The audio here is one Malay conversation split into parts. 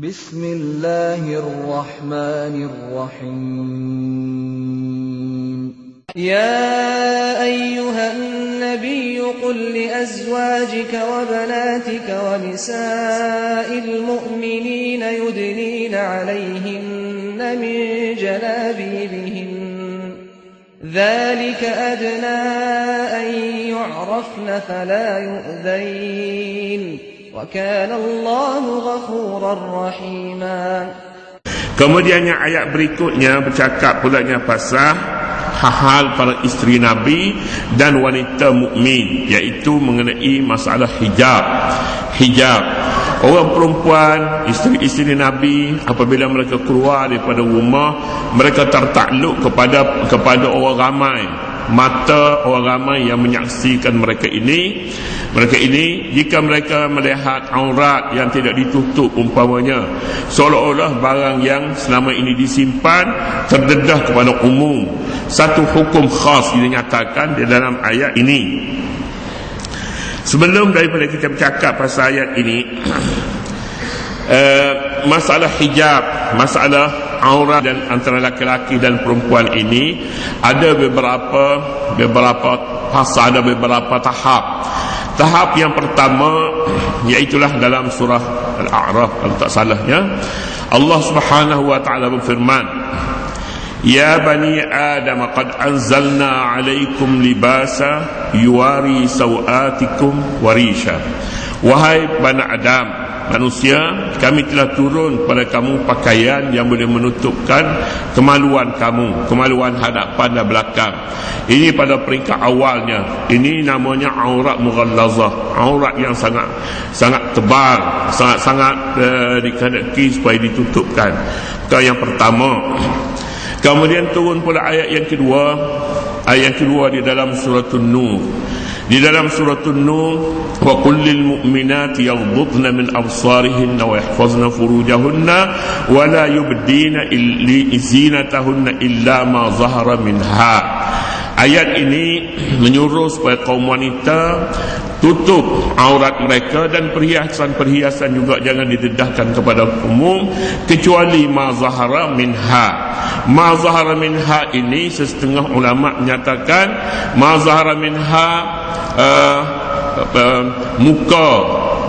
بسم الله الرحمن الرحيم يا أيها النبي قل لأزواجك وبناتك ونساء المؤمنين يدنين عليهن من جلابيبهن. ذلك أدنى أن يعرفن فلا يؤذين. وكان الله غفورا رحيما Kemudiannya ayat berikutnya bercakap pulanya pasal hal para isteri Nabi dan wanita mukmin iaitu mengenai masalah hijab. Hijab. Orang perempuan, isteri-isteri Nabi apabila mereka keluar daripada rumah, mereka tertakluk kepada kepada orang ramai mata orang ramai yang menyaksikan mereka ini. Mereka ini jika mereka melihat aurat yang tidak ditutup umpamanya seolah-olah barang yang selama ini disimpan terdedah kepada umum. Satu hukum khas dinyatakan di dalam ayat ini. Sebelum daripada kita bercakap pasal ayat ini uh, masalah hijab masalah aurat dan antara laki-laki dan perempuan ini ada beberapa beberapa fasa ada beberapa tahap. Tahap yang pertama iaitulah dalam surah al-a'raf kalau tak salahnya Allah Subhanahu wa taala berfirman Ya bani Adam qad anzalna 'alaikum libasa yuwari sawatikum warisha. Wahai bani Adam manusia kami telah turun pada kamu pakaian yang boleh menutupkan kemaluan kamu kemaluan hadapan dan belakang. Ini pada peringkat awalnya. Ini namanya aurat mughallazah aurat yang sangat sangat tebal sangat-sangat uh, dikadaki supaya ditutupkan. Itu yang pertama. Kemudian turun pula ayat yang kedua. Ayat kedua di dalam surah An-Nur di dalam surah An-Nur wa kullil mu'minati yaghdudna min absarihinna wa yahfazna furujahunna wa la yubdina zinatahunna illa ma zahara minha. Ayat ini menyuruh supaya kaum wanita tutup aurat mereka dan perhiasan-perhiasan juga jangan didedahkan kepada umum kecuali ma zahara minha. Ma zahara minha ini setengah ulama menyatakan ma zahara minha uh, uh, muka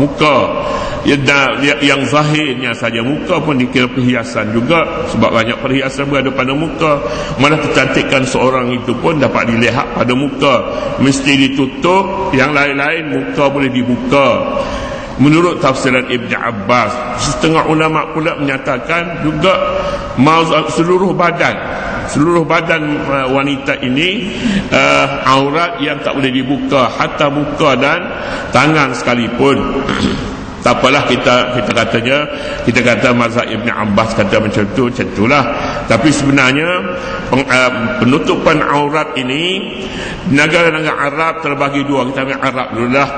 muka. Ya, yang zahirnya saja muka pun dikira perhiasan juga. Sebab banyak perhiasan berada pada muka. Mana kecantikan seorang itu pun dapat dilihat pada muka. Mesti ditutup yang lain-lain muka boleh dibuka menurut tafsiran Ibn Abbas setengah ulama pula menyatakan juga seluruh badan seluruh badan uh, wanita ini uh, aurat yang tak boleh dibuka hatta muka dan tangan sekalipun tak apalah kita kita katanya kita kata mazhab Ibn Abbas kata macam tu macam itulah. Tapi sebenarnya peng, uh, penutupan aurat ini negara-negara Arab terbagi dua. Kita ambil Arab dululah.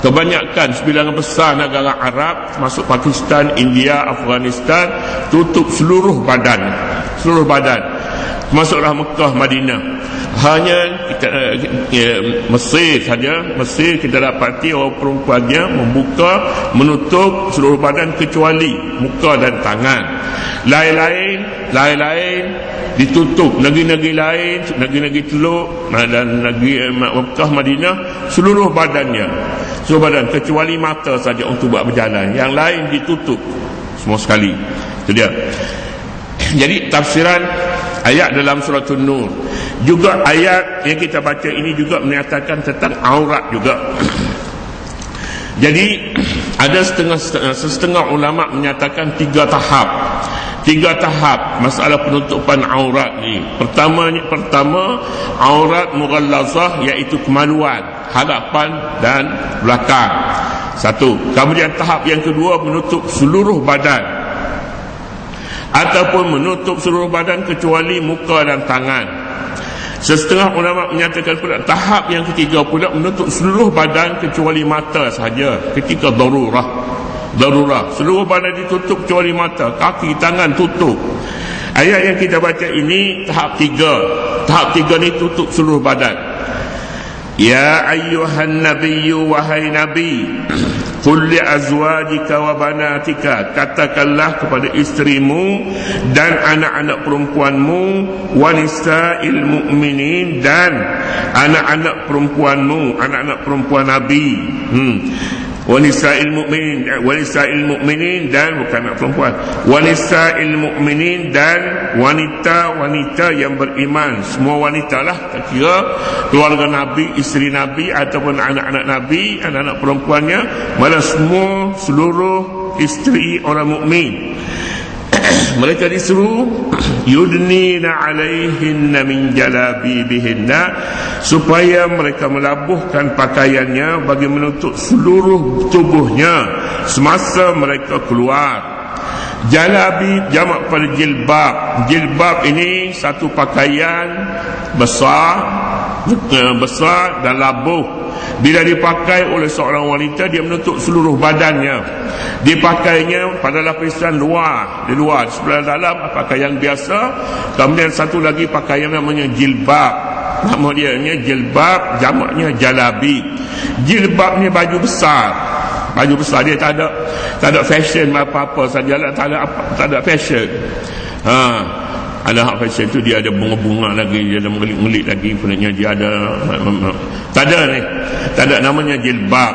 Kebanyakan sebilangan besar negara Arab masuk Pakistan, India, Afghanistan tutup seluruh badan. Seluruh badan masuklah Mekah, Madinah. Hanya kita, uh, Mesir saja. Mesir kita dapati orang perempuannya membuka menutup seluruh badan kecuali muka dan tangan. Lain-lain lain-lain ditutup. Negeri-negeri lain negeri-negeri teluk dan negeri eh, Mekah Madinah seluruh badannya. Seluruh badan kecuali mata saja untuk buat berjalan. Yang lain ditutup semua sekali. Itu dia jadi tafsiran ayat dalam surah An-Nur. Juga ayat yang kita baca ini juga menyatakan tentang aurat juga. Jadi ada setengah setengah ulama menyatakan tiga tahap. Tiga tahap masalah penutupan aurat ni. Pertama pertama aurat mughallazah iaitu kemaluan hadapan dan belakang. Satu. Kemudian tahap yang kedua menutup seluruh badan ataupun menutup seluruh badan kecuali muka dan tangan Setengah ulama menyatakan pula tahap yang ketiga pula menutup seluruh badan kecuali mata sahaja ketika darurah. Darurah. Seluruh badan ditutup kecuali mata, kaki, tangan tutup. Ayat yang kita baca ini tahap tiga. Tahap tiga ni tutup seluruh badan. Ya ayyuhan nabiyyu wahai nabi Qul li azwajika wa banatika katakanlah kepada isterimu dan anak-anak perempuanmu wanisa'il mu'minin dan anak-anak perempuanmu anak-anak perempuan nabi. Hmm wanisa'il mu'minin eh, wanisa'il mu'minin dan bukan anak perempuan. Wanisa'il mu'minin dan wanita-wanita yang beriman. Semua wanita lah tak kira keluarga Nabi, isteri Nabi ataupun anak-anak Nabi anak-anak perempuannya. Malah semua seluruh isteri orang mukmin mereka disuruh yudnina alaihinna min jalabibihinna supaya mereka melabuhkan pakaiannya bagi menutup seluruh tubuhnya semasa mereka keluar. Jalabi jamak pada jilbab. Jilbab ini satu pakaian besar besar dan labuh. Bila dipakai oleh seorang wanita dia menutup seluruh badannya. Dipakainya pada lapisan luar. Di luar sebelah dalam pakaian biasa. Kemudian satu lagi pakaian namanya jilbab. Nama dia ni jilbab jamaknya jalabi. Jilbab ni baju besar. Baju besar dia tak ada tak ada fashion apa-apa sajalah tak ada apa, tak ada fashion. Ha ada hak fashion tu dia ada bunga-bunga lagi dia ada mengelik-ngelik lagi punanya dia ada tak ada ni. Tak ada namanya jilbab.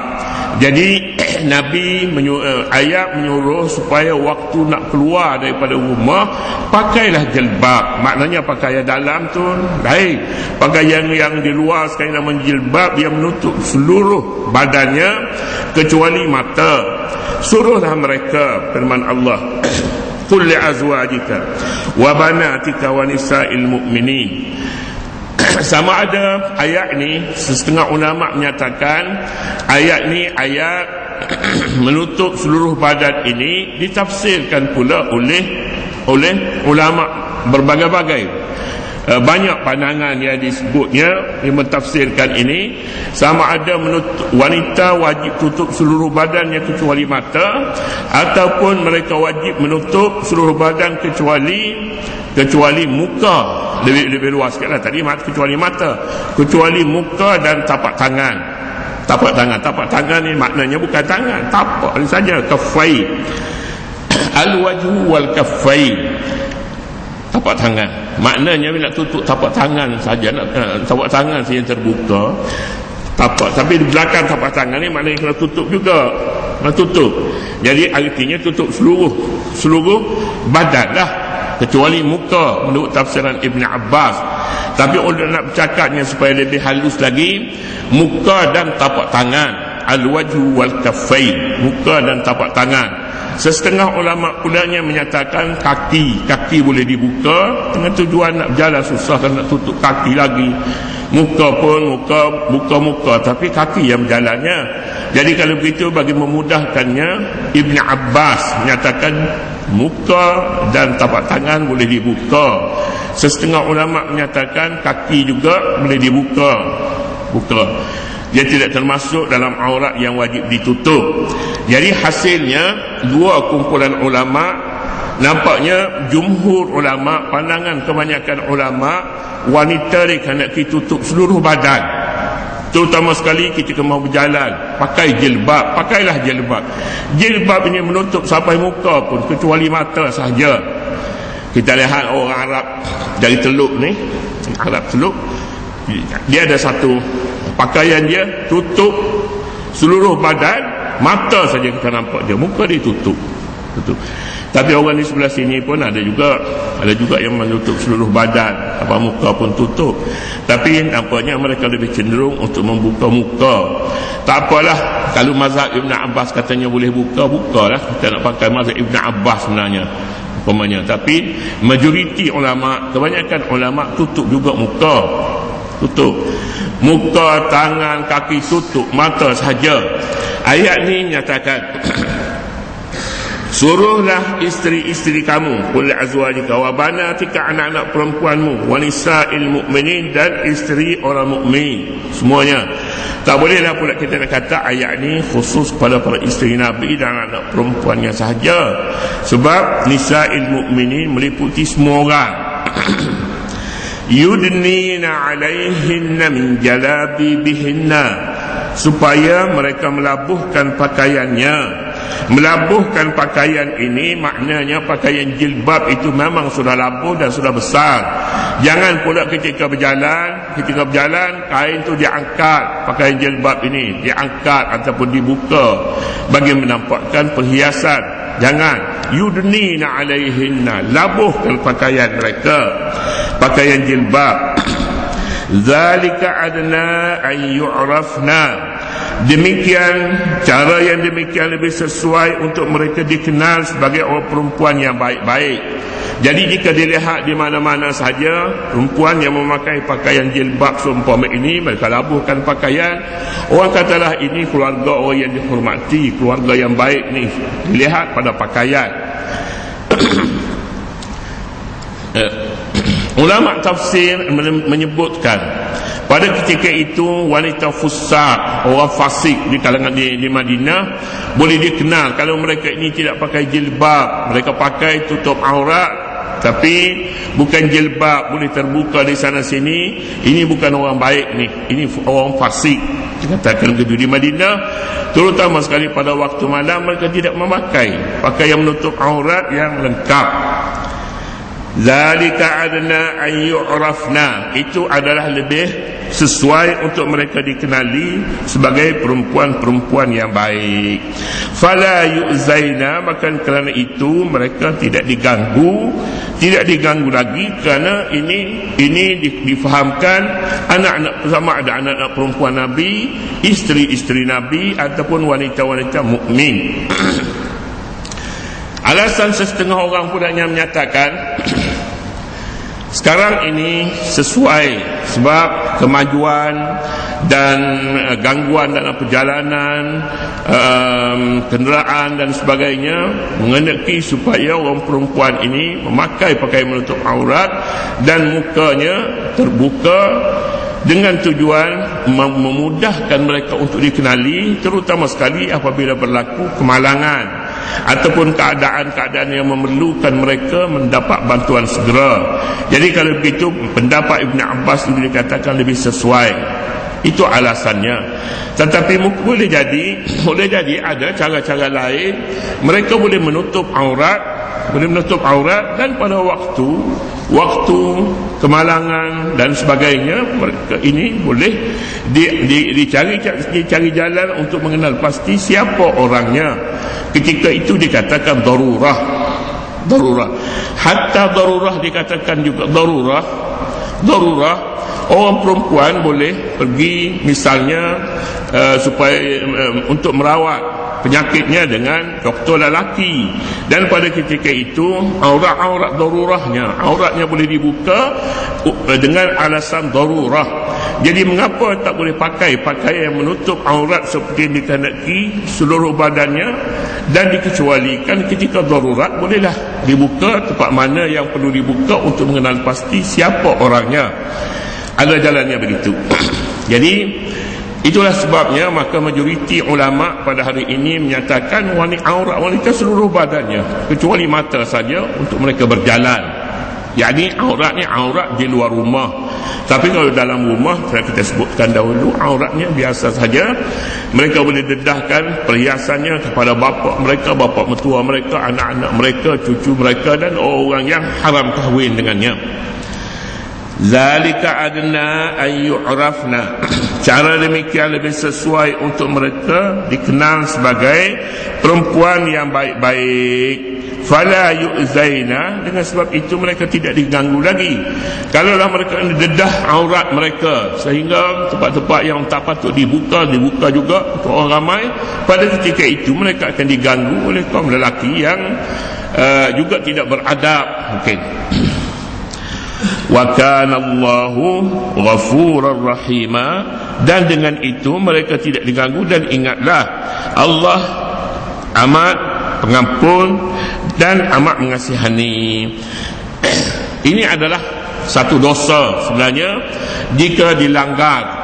Jadi Nabi menyu, uh, ayat menyuruh supaya waktu nak keluar daripada rumah pakailah jilbab. Maknanya pakaian dalam tu baik. Pakaian yang di luar sekali namanya jilbab dia menutup seluruh badannya kecuali mata. Suruhlah mereka firman Allah wa banatika wa nisa'il mu'minin. Sama ada ayat ni setengah ulama menyatakan ayat ni ayat menutup seluruh badan ini ditafsirkan pula oleh oleh ulama berbagai-bagai banyak pandangan yang disebutnya yang mentafsirkan ini. Sama ada menutup, wanita wajib tutup seluruh badannya kecuali mata ataupun mereka wajib menutup seluruh badan kecuali kecuali muka. Lebih lebih luas sikitlah tadi mata kecuali mata kecuali muka dan tapak tangan. Tapak tangan. Tapak tangan ni maknanya bukan tangan. Tapak saja kafai al wajhu wal kafai tapak tangan. Maknanya bila tutup tapak tangan saja nak uh, tapak tangan saja terbuka tapak tapi di belakang tapak tangan ni maknanya kena tutup juga. Kena tutup. Jadi artinya tutup seluruh seluruh badan lah. Kecuali muka menurut tafsiran Ibn Abbas. Tapi untuk nak bercakapnya supaya lebih halus lagi muka dan tapak tangan. Al-wajhu wal kaffain muka dan tapak tangan Setengah ulama pulanya menyatakan kaki kaki boleh dibuka dengan tujuan nak berjalan susah kan nak tutup kaki lagi. Muka pun muka buka muka tapi kaki yang berjalannya. Jadi kalau begitu bagi memudahkannya Ibn Abbas menyatakan muka dan tapak tangan boleh dibuka. Setengah ulama menyatakan kaki juga boleh dibuka. Buka dia tidak termasuk dalam aurat yang wajib ditutup. Jadi hasilnya dua kumpulan ulama nampaknya jumhur ulama pandangan kebanyakan ulama wanita mereka nak tutup seluruh badan. Terutama sekali kita mau berjalan pakai jilbab pakailah jilbab. Jilbab ini menutup sampai muka pun kecuali mata sahaja. Kita lihat orang Arab dari teluk ni. Arab teluk dia ada satu pakaian dia tutup. Seluruh badan mata saja kita nampak dia. Muka dia tutup. Tutup. Tapi orang di sebelah sini pun ada juga ada juga yang menutup seluruh badan. Apa muka pun tutup. Tapi nampaknya mereka lebih cenderung untuk membuka muka. Tak apalah. Kalau mazhab Ibn Abbas katanya boleh buka bukalah. Kita nak pakai mazhab Ibn Abbas sebenarnya. Umpamanya. Tapi majoriti ulama kebanyakan ulama tutup juga muka. Tutup muka tangan kaki tutup mata saja. Ayat ni nyatakan Suruhlah isteri-isteri kamu Kul azwajika wa banatika anak-anak perempuanmu Wanisa'il mu'minin dan isteri orang mukmin. Semuanya. Tak bolehlah pula kita nak kata ayat ni Khusus kepada para isteri Nabi dan anak perempuannya sahaja. Sebab Nisa'il mu'minin meliputi semua orang yudnina alaihinna min jalabibihinna supaya mereka melabuhkan pakaiannya Melabuhkan pakaian ini maknanya pakaian jilbab itu memang sudah labuh dan sudah besar. Jangan pula ketika berjalan, ketika berjalan kain itu diangkat, pakaian jilbab ini diangkat ataupun dibuka bagi menampakkan perhiasan. Jangan yudnina alaihinna labuhkan pakaian mereka. Pakaian jilbab. Zalika adna an yu'rafna Demikian cara yang demikian lebih sesuai untuk mereka dikenal sebagai orang perempuan yang baik-baik. Jadi jika dilihat di mana-mana saja perempuan yang memakai pakaian jilbab seumpama ini mereka labuhkan pakaian. Orang katalah ini keluarga orang yang dihormati, keluarga yang baik ni. Dilihat pada pakaian. Eh, ulama tafsir menyebutkan pada ketika itu wanita fusak, orang fasik di kalangan di, di Madinah boleh dikenal kalau mereka ini tidak pakai jilbab, mereka pakai tutup aurat tapi bukan jilbab boleh terbuka di sana sini, ini bukan orang baik ni, ini orang fasik. Dikatakan begitu di Madinah. Terutama sekali pada waktu malam mereka tidak memakai. Pakaian menutup aurat yang lengkap Zalika adna an yu'rafna Itu adalah lebih sesuai untuk mereka dikenali sebagai perempuan-perempuan yang baik. Fala yu'zaina maka kerana itu mereka tidak diganggu, tidak diganggu lagi kerana ini ini difahamkan anak-anak sama ada anak-anak perempuan Nabi, isteri-isteri Nabi ataupun wanita-wanita mukmin. Alasan setengah orang pun hanya menyatakan sekarang ini sesuai sebab kemajuan dan uh, gangguan dalam perjalanan um, kenderaan dan sebagainya mengendaki supaya orang perempuan ini memakai pakaian menutup aurat dan mukanya terbuka dengan tujuan memudahkan mereka untuk dikenali terutama sekali apabila berlaku kemalangan ataupun keadaan-keadaan yang memerlukan mereka mendapat bantuan segera. Jadi kalau begitu pendapat Ibn Abbas itu dikatakan lebih sesuai. Itu alasannya. Tetapi boleh jadi, boleh jadi ada cara-cara lain mereka boleh menutup aurat, boleh menutup aurat dan pada waktu waktu kemalangan dan sebagainya mereka ini boleh di, di, dicari dicari jalan untuk mengenal pasti siapa orangnya. Ketika itu dikatakan darurah. Darurah. Hatta darurah dikatakan juga darurah. Darurah orang perempuan boleh pergi misalnya uh, supaya uh, untuk merawat penyakitnya dengan doktor lelaki. Dan pada ketika itu aurat-aurat darurahnya auratnya boleh dibuka uh, dengan alasan darurah. Jadi mengapa tak boleh pakai pakaian yang menutup aurat seperti yang dikehendaki seluruh badannya? Dan dikecualikan ketika darurat bolehlah dibuka tempat mana yang perlu dibuka untuk mengenal pasti siapa orangnya. Ada jalannya begitu. Jadi Itulah sebabnya maka majoriti ulama pada hari ini menyatakan wanita aurat wanita seluruh badannya kecuali mata saja untuk mereka berjalan. Jadi auratnya aurat di luar rumah. Tapi kalau dalam rumah saya kita sebutkan dahulu auratnya biasa saja. Mereka boleh dedahkan perhiasannya kepada bapa mereka, bapa mertua mereka, anak-anak mereka, cucu mereka dan orang yang haram kahwin dengannya. Zalika adna an yu'rafna. Cara demikian lebih sesuai untuk mereka dikenal sebagai perempuan yang baik-baik. Fala yu'zaina dengan sebab itu mereka tidak diganggu lagi. Kalaulah mereka dedah aurat mereka sehingga tempat-tempat yang tak patut dibuka dibuka juga untuk orang ramai, pada ketika itu mereka akan diganggu oleh kaum lelaki yang uh, juga tidak beradab mungkin. Okay wa kana Allahu ghafurar rahima. Dan dengan itu mereka tidak diganggu dan ingatlah Allah amat pengampun dan amat mengasihani. Ini adalah satu dosa sebenarnya jika dilanggar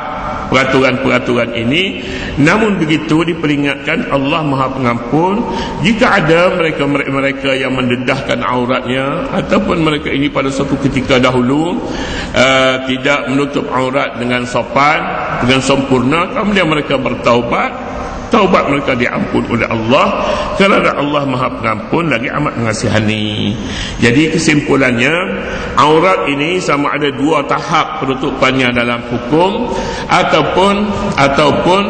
peraturan-peraturan ini. Namun begitu diperingatkan Allah Maha Pengampun jika ada mereka-mereka yang mendedahkan auratnya ataupun mereka ini pada suatu ketika dahulu uh, tidak menutup aurat dengan sopan dengan sempurna kemudian mereka bertaubat taubat mereka diampun oleh Allah. Kerana Allah Maha Pengampun lagi amat mengasihani. Jadi kesimpulannya aurat ini sama ada dua tahap penutupannya dalam hukum ataupun ataupun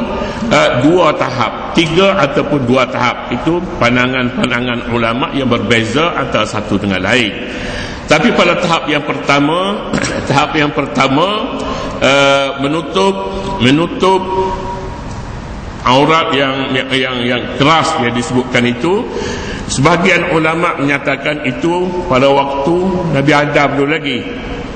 uh, dua tahap. Tiga ataupun dua tahap. Itu pandangan-pandangan ulama yang berbeza antara satu dengan lain. Tapi pada tahap yang pertama tahap yang pertama uh, menutup menutup aurat yang yang yang, keras yang disebutkan itu sebahagian ulama menyatakan itu pada waktu Nabi Adam dulu lagi.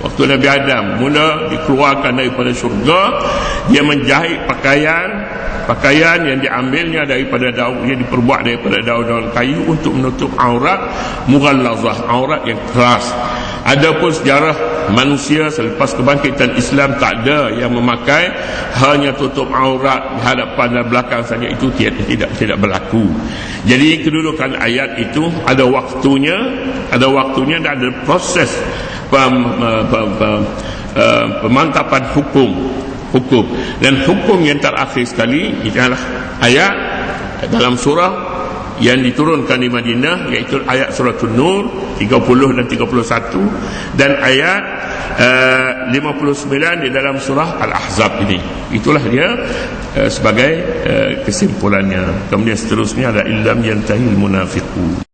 Waktu Nabi Adam mula dikeluarkan daripada syurga dia menjahit pakaian pakaian yang diambilnya daripada daun yang diperbuat daripada daun-daun kayu untuk menutup aurat mughallazah aurat yang keras Adapun sejarah manusia selepas kebangkitan Islam tak ada yang memakai hanya tutup aurat hadapan dan belakang saja itu tidak tidak tidak berlaku. Jadi kedudukan ayat itu ada waktunya, ada waktunya dan ada proses pem, pem, pem, uh, pemantapan hukum hukum dan hukum yang terakhir sekali ialah ayat dalam surah yang diturunkan di Madinah iaitu ayat surah An-Nur 30 dan 31 dan ayat uh, 59 di dalam surah Al-Ahzab ini. Itulah dia uh, sebagai uh, kesimpulannya. Kemudian seterusnya ada illam yantahil munafiqun